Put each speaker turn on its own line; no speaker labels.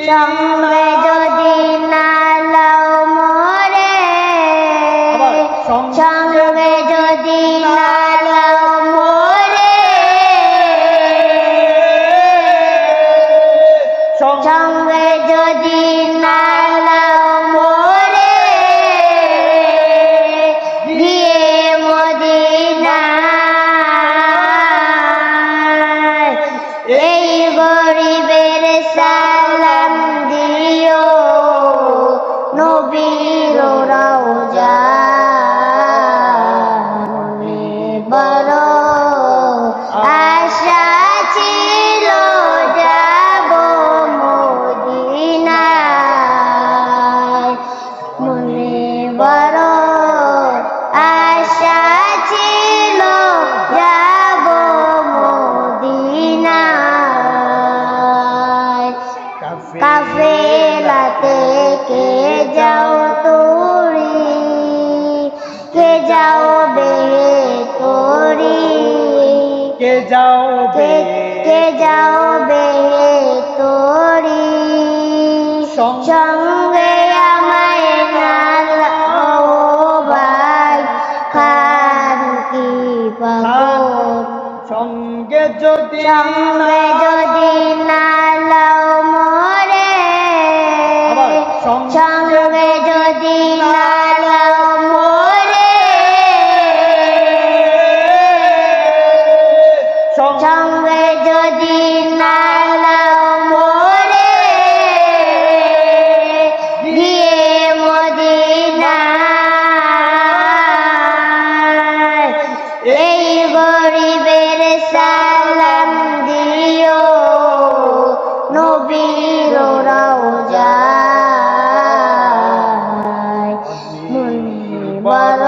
যদি
যদি না লও মরে
সঙ্গে
যদি না নবীর রওজা বড় আশা ছিল যাব মদিনায়। মনে বড় যাও বে তোরি
কে যাও
কে যাও বে তোরি
সঙ্গ-
আমায় ভাই খান কি পাগল
সঙ্গে যদি
সঙ্গে যদি নালাও সালাম দিও নবীর রওজায় মনে বড় আশা